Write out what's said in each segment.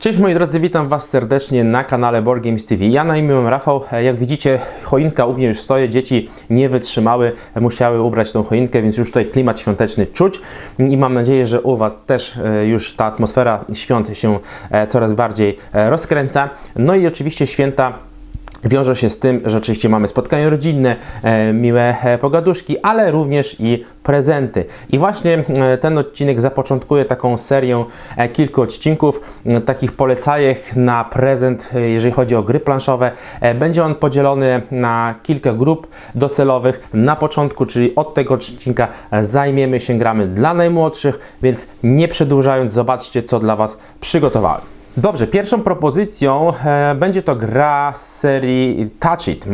Cześć moi drodzy, witam Was serdecznie na kanale Board Games TV. Ja na imię Rafał. Jak widzicie, choinka u mnie już stoi. Dzieci nie wytrzymały, musiały ubrać tą choinkę, więc już tutaj klimat świąteczny czuć i mam nadzieję, że u Was też e, już ta atmosfera świąt się e, coraz bardziej e, rozkręca. No i oczywiście święta Wiąże się z tym, że oczywiście mamy spotkania rodzinne, e, miłe e, pogaduszki, ale również i prezenty. I właśnie e, ten odcinek zapoczątkuje taką serię kilku odcinków, takich polecajek na prezent, jeżeli chodzi o gry planszowe. Będzie on podzielony na kilka grup docelowych. Na początku, czyli od tego odcinka, zajmiemy się gramy dla najmłodszych, więc nie przedłużając, zobaczcie, co dla Was przygotowałem. Dobrze, pierwszą propozycją e, będzie to gra z serii Touch It.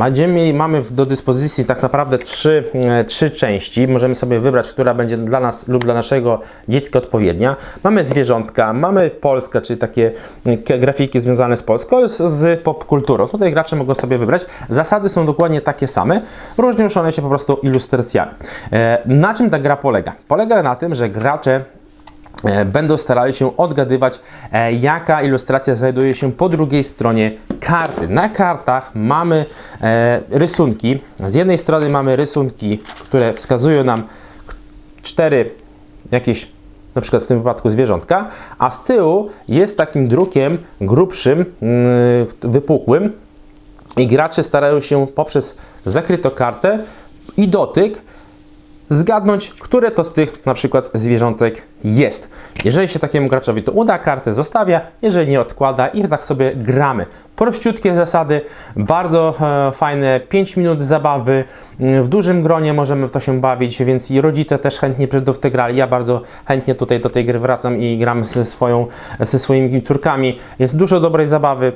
Mamy do dyspozycji tak naprawdę trzy, e, trzy części. Możemy sobie wybrać, która będzie dla nas lub dla naszego dziecka odpowiednia. Mamy zwierzątka, mamy Polskę, czyli takie e, grafiki związane z Polską, z, z popkulturą. Tutaj gracze mogą sobie wybrać. Zasady są dokładnie takie same, różnią się po prostu ilustracjami. E, na czym ta gra polega? Polega na tym, że gracze będą starali się odgadywać, e, jaka ilustracja znajduje się po drugiej stronie karty. Na kartach mamy e, rysunki. Z jednej strony mamy rysunki, które wskazują nam cztery jakieś, na przykład w tym wypadku zwierzątka, a z tyłu jest takim drukiem grubszym, mm, wypukłym i gracze starają się poprzez zakrytą kartę i dotyk zgadnąć, które to z tych na przykład zwierzątek jest. Jeżeli się takiemu graczowi to uda, kartę zostawia, jeżeli nie odkłada i tak sobie gramy. Prościutkie zasady, bardzo e, fajne 5 minut zabawy, Mm, w dużym gronie możemy w to się bawić, więc i rodzice też chętnie będą w grali. Ja bardzo chętnie tutaj do tej gry wracam i gram ze, swoją, ze swoimi córkami. Jest dużo dobrej zabawy.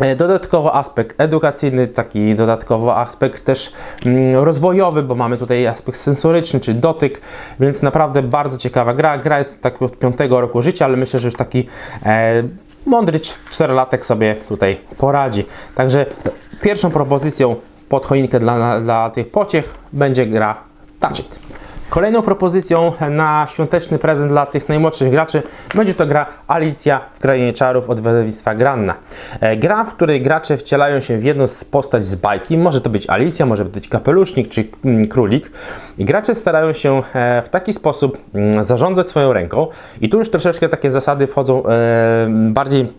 E, Dodatkowo aspekt edukacyjny, taki dodatkowo aspekt też mm, rozwojowy, bo mamy tutaj aspekt sensoryczny, czy dotyk, więc naprawdę bardzo ciekawa gra. Gra jest tak od piątego roku życia, ale myślę, że już taki e, mądry cz- czterolatek sobie tutaj poradzi. Także pierwszą propozycją pod choinkę dla, dla tych pociech będzie gra Touch It. Kolejną propozycją na świąteczny prezent dla tych najmłodszych graczy będzie to gra Alicja w Krainie Czarów od wydawnictwa Granna. E, Gra, w której gracze wcielają się w jedną z postać z bajki. Może to być Alicja, może być kapelusznik czy mm, królik. I gracze starają się e, w taki sposób mm, zarządzać swoją ręką. I tu już troszeczkę takie zasady wchodzą e, bardziej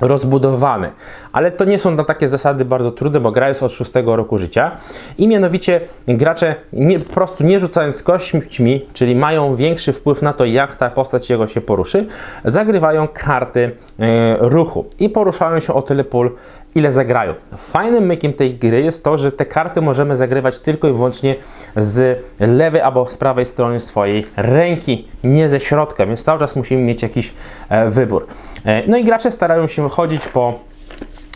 rozbudowane. Ale to nie są na takie zasady bardzo trudne, bo gra jest od 6 roku życia. I mianowicie gracze nie, po prostu nie rzucając kośćmi, czyli mają większy wpływ na to, jak ta postać jego się poruszy, zagrywają karty e, ruchu i poruszają się o tyle pól, ile zagrają. Fajnym mykiem tej gry jest to, że te karty możemy zagrywać tylko i wyłącznie z lewej albo z prawej strony swojej ręki, nie ze środka, więc cały czas musimy mieć jakiś e, wybór. E, no i gracze starają się chodzić po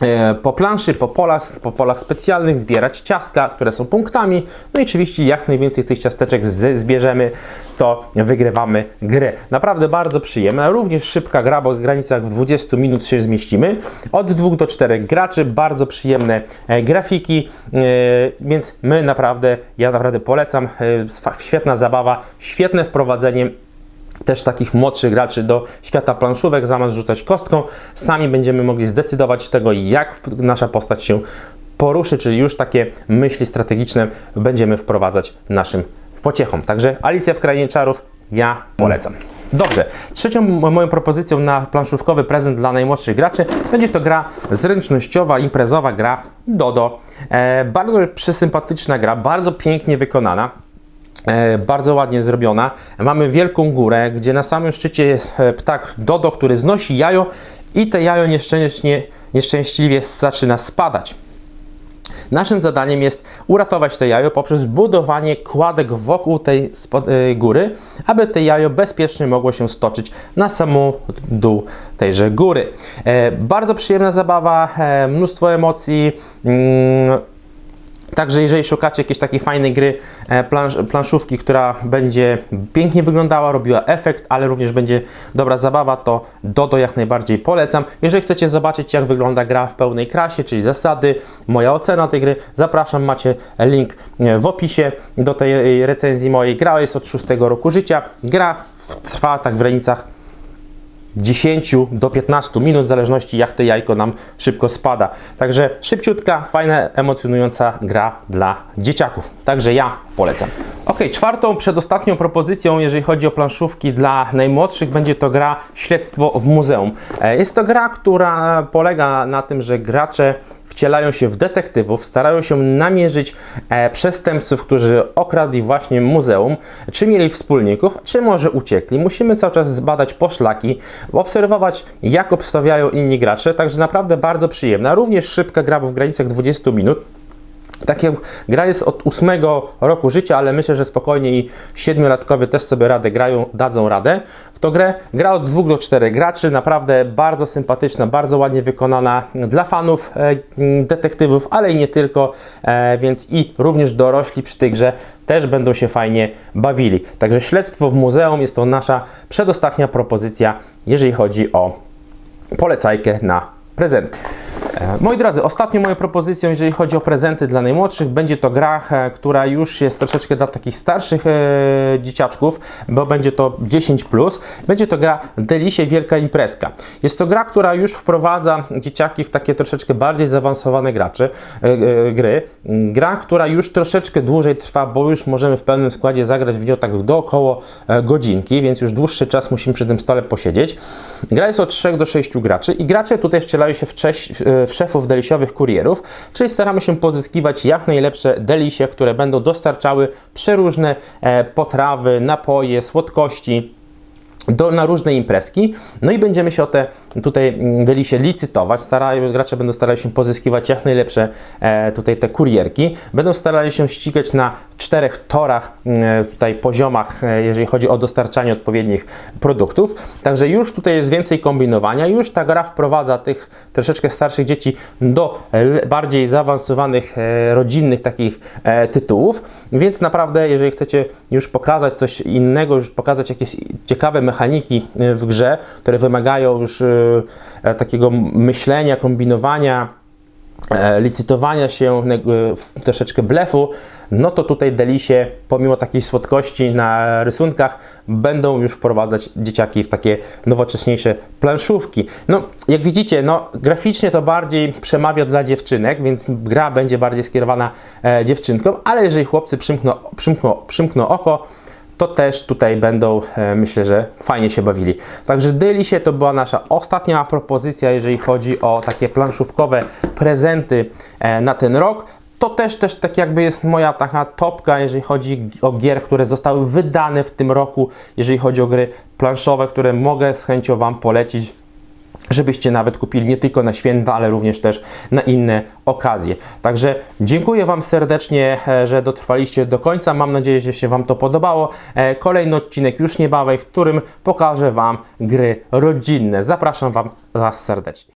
e, po planszy, po polach, po polach specjalnych, zbierać ciastka, które są punktami. No i oczywiście jak najwięcej tych ciasteczek zbierzemy, to wygrywamy grę. Naprawdę bardzo przyjemna, również szybka gra, bo w granicach 20 minut się zmieścimy. Od 2 do 4 graczy, bardzo przyjemne e, grafiki, więc my naprawdę, ja naprawdę polecam. Świetna zabawa, świetne wprowadzenie też takich młodszych graczy do świata planszówek, zamiast rzucać kostką, sami będziemy mogli zdecydować tego, jak nasza postać się poruszy, czyli już takie myśli strategiczne będziemy wprowadzać naszym pociechom. Także Alicja w Krainie Czarów ja polecam. Dobrze, trzecią moją propozycją na planszówkowy prezent dla najmłodszych graczy będzie to gra zręcznościowa, imprezowa gra Dodo. E, bardzo przysympatyczna gra, bardzo pięknie wykonana. E, bardzo ładnie zrobiona. Mamy wielką górę, gdzie na samym szczycie jest e, ptak Dodo, który znosi jajo i to jajo nieszczęśnie, nieszczęśliwie zaczyna spadać. Naszym zadaniem jest uratować to jajo poprzez budowanie kładek wokół tej e, góry, aby to jajo bezpiecznie mogło się stoczyć na samą dół tejże góry. Bardzo przyjemna zabawa, mnóstwo emocji. Także jeżeli szukacie jakiejś takiej fajnej gry, e, plansz, planszówki, która będzie pięknie wyglądała, robiła efekt, ale również będzie dobra zabawa, to Dodo jak najbardziej polecam. Jeżeli chcecie zobaczyć jak wygląda gra w pełnej krasie, czyli zasady, moja ocena tej gry, zapraszam, macie link e, w opisie do tej recenzji mojej. Gra jest od 6 roku życia, gra trwa tak w granicach 10 do 15 minut, w zależności jak te jajko nam szybko spada. Także szybciutka, fajna, emocjonująca gra dla dzieciaków. Także ja polecam. Ok, czwartą, przedostatnią propozycją, jeżeli chodzi o planszówki dla najmłodszych, będzie to gra Śledztwo w Muzeum. E, Jest to gra, która polega na tym, że gracze wcielają się w detektywów, starają się namierzyć e, przestępców, którzy okradli właśnie muzeum, czy mieli wspólników, czy może uciekli. Musimy cały czas zbadać poszlaki, obserwować jak obstawiają inni gracze, także naprawdę bardzo przyjemna. Również szybka gra, w granicach 20 minut. Takie gra jest od ósmego roku życia, ale myślę, że spokojnie i siedmiolatkowie też sobie radę grają, dadzą radę. W to grę gra od dwóch do czterech graczy, naprawdę bardzo sympatyczna, bardzo ładnie wykonana dla fanów e, detektywów, ale i nie tylko, e, więc i również dorośli przy tej grze też będą się fajnie bawili. Także śledztwo w muzeum jest to nasza przedostatnia propozycja, jeżeli chodzi o polecajkę na prezenty. E, Moi drodzy, ostatnią moją propozycją, jeżeli chodzi o prezenty dla najmłodszych, będzie to gra, e, która już jest troszeczkę dla takich starszych e, dzieciaczków, bo będzie to 10. Będzie to gra Delisie Wielka Imprezka. Jest to gra, która już wprowadza dzieciaki w takie troszeczkę bardziej zaawansowane graczy, e, gry. Gra, która już troszeczkę dłużej trwa, bo już możemy w pełnym składzie zagrać w nią tak do około godzinki, więc już dłuższy czas musimy przy tym stole posiedzieć. Gra jest od 3 do 6 graczy i gracze tutaj wcielają się w, cześć, w szefów delisiowych kurierów, czyli staramy się pozyskiwać jak najlepsze delisie, które będą dostarczały przeróżne e, potrawy, napoje, słodkości do, na różne imprezki. No i będziemy się o te tutaj mm, delisie licytować. Starają, gracze będą starali się pozyskiwać jak najlepsze e, tutaj te kurierki. Będą starali się ścigać na czterech torach, e, tutaj poziomach, e, jeżeli chodzi o dostarczanie odpowiednich produktów. Także już tutaj jest więcej kombinowania. Już ta gra wprowadza tych troszeczkę starszych dzieci do bardziej zaawansowanych, e, rodzinnych takich e, tytułów. Więc naprawdę, jeżeli chcecie już pokazać coś innego, już pokazać jakieś ciekawe mechaniki e, w grze, które wymagają już e, e, takiego myślenia, kombinowania, e, licytowania się, w troszeczkę blefu, no to tutaj Delisie, pomimo takiej słodkości na rysunkach, będą już wprowadzać dzieciaki w takie nowocześniejsze planszówki. No, jak widzicie, no, graficznie to bardziej przemawia dla dziewczynek, więc gra będzie bardziej skierowana e, dziewczynkom, ale jeżeli chłopcy przymkną, przymkną, przymkną oko, to też tutaj będą, e, myślę, że fajnie się bawili. Także Delisie to była nasza ostatnia propozycja, jeżeli chodzi o takie planszówkowe prezenty e, na ten rok. To też, też tak jakby jest moja taka topka, jeżeli chodzi o gier, które zostały wydane w tym roku, jeżeli chodzi o gry planszowe, które mogę z chęcią Wam polecić żebyście nawet kupili nie tylko na święta, ale również też na inne okazje. Także dziękuję Wam serdecznie, e, że dotrwaliście do końca. Mam nadzieję, że się Wam to podobało. E, Kolejny odcinek już niebawem, w którym pokażę Wam gry rodzinne. Zapraszam Wam Was serdecznie.